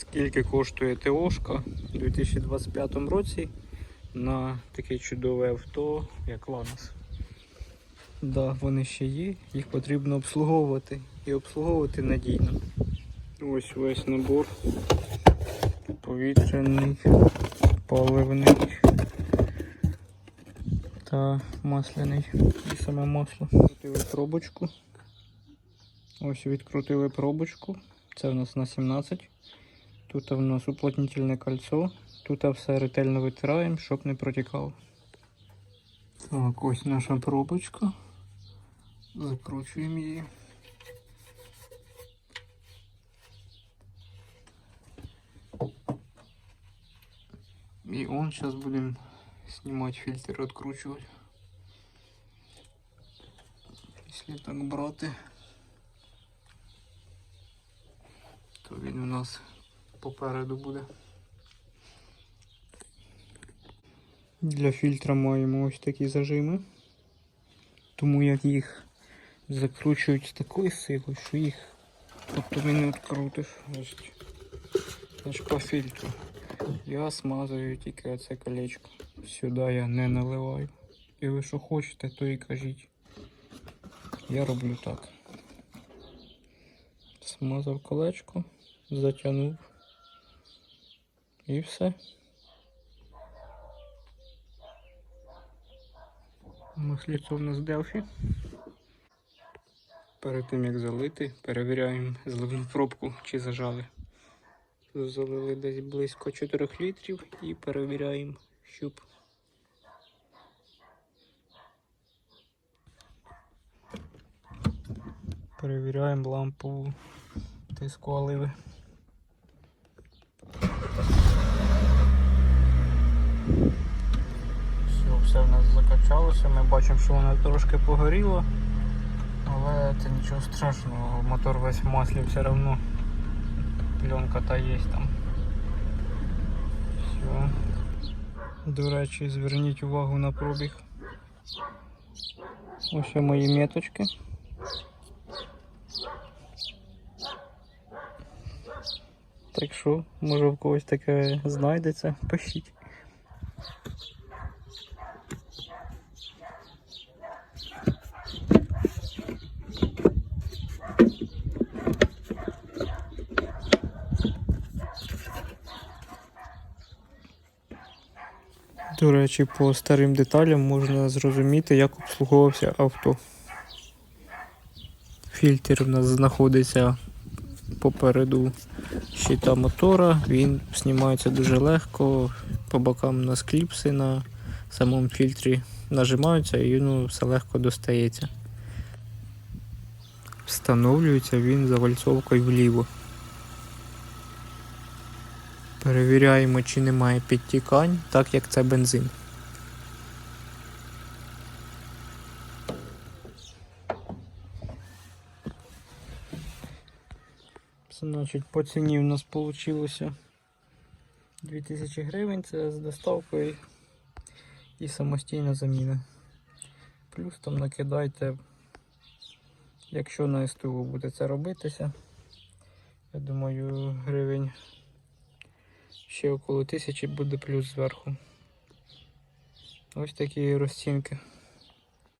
скільки коштує ТОшка у 2025 році на таке чудове авто, як Ланос. Да, вони ще є, їх потрібно обслуговувати і обслуговувати надійно. Ось весь набор повітряний, паливний та масляний і саме масло. Відкрутили пробочку. Ось відкрутили пробочку. Це в нас на 17. Тут в нас уплотнительне кольцо. Тут все ретельно витираємо, щоб не протікало. Так, ось наша пробочка. Закручуємо її. И он сейчас будем снимать фильтр, откручивать. Если так брати, то він у нас попереду буде. Для фільтра маємо ось такі зажими. Тому як їх закручують з такою силою, що їх тобто не відкрутиш. Ось. По фільтру. Я смазую тільки оце колечко. Сюди я не наливаю. І ви що хочете, то і кажіть. Я роблю так. Смазав колечко, затягнув. І все. Масліцо в нас Делфі. Перед тим як залити, перевіряємо зливну пробку, чи зажали. Залили десь близько 4 літрів і перевіряємо щуп. Перевіряємо лампову тиску оливи. Все, в нас закачалося. Ми бачимо, що воно трошки погоріло, але це нічого страшного, мотор весь в маслі все одно пленка та є там. Все. До речі, зверніть увагу на пробіг. Ось мої меточки. Так що, може в когось таке знайдеться, пишіть. До речі, по старим деталям можна зрозуміти, як обслуговувався авто. Фільтр у нас знаходиться попереду щита мотора, він знімається дуже легко, по бокам у нас кліпси на самому фільтрі нажимаються і ну, все легко достається. Встановлюється він завальцовкою вліво. Перевіряємо, чи немає підтікань, так як це бензин. Значить, по ціні в нас вийшло 2000 гривень, це з доставкою і самостійна заміна. Плюс там накидайте, якщо на СТУ буде це робитися, я думаю, гривень ще около тисячі буде плюс зверху. Ось такі розцінки.